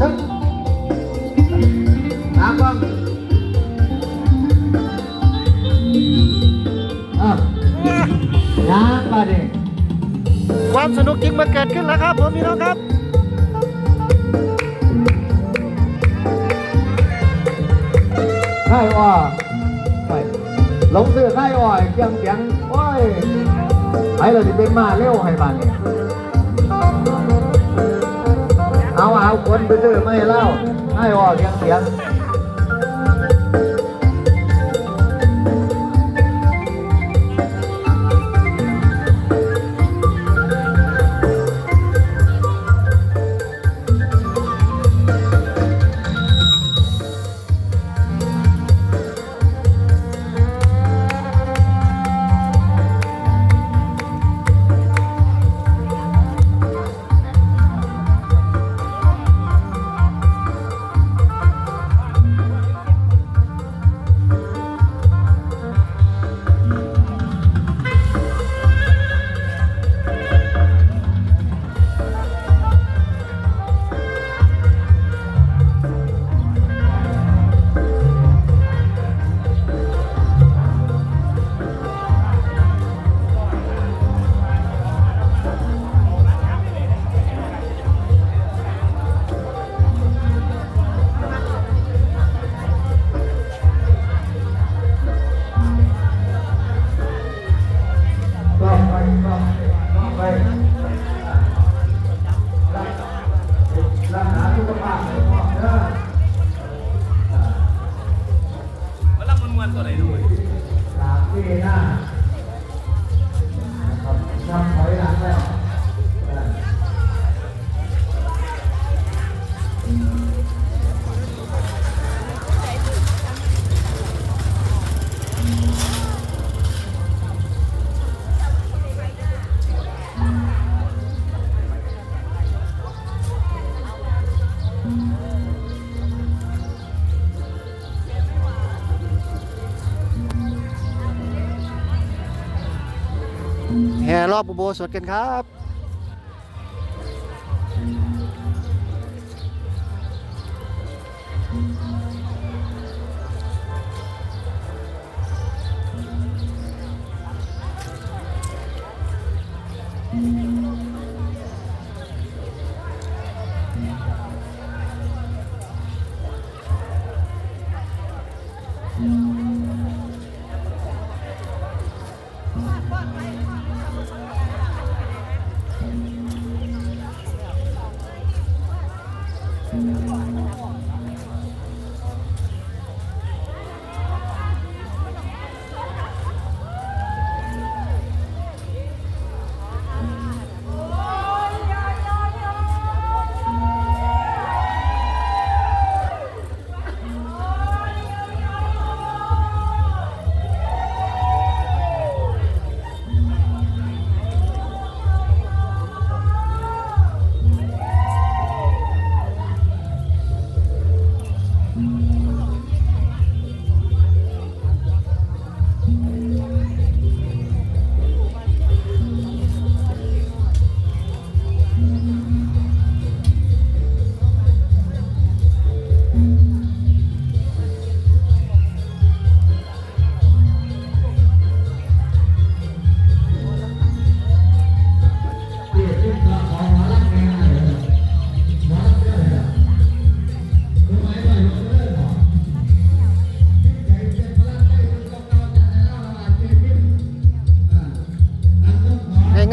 ทึ่งตามกล้องอะยางไปดิความสนุกจริงมาเกิดขึ้นแล้วครับผมพี่น้องครับไข่อ้อไปลงเสือไข่อ้อยเกียงเกียงโอ้ยไอ้เราจะเป็นมาเร็วให้บ้านนี่เอา คนไปซื้อไม่เล่าให้ออกยังเสียง แห่รอบอุโบสถกันครับ Thank you.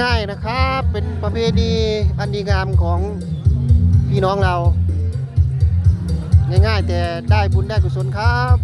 ง่ายๆนะครับ เป็นประเพณีอันดีงามของพี่น้องเรา ง่ายๆแต่ได้บุญได้กุศลครับ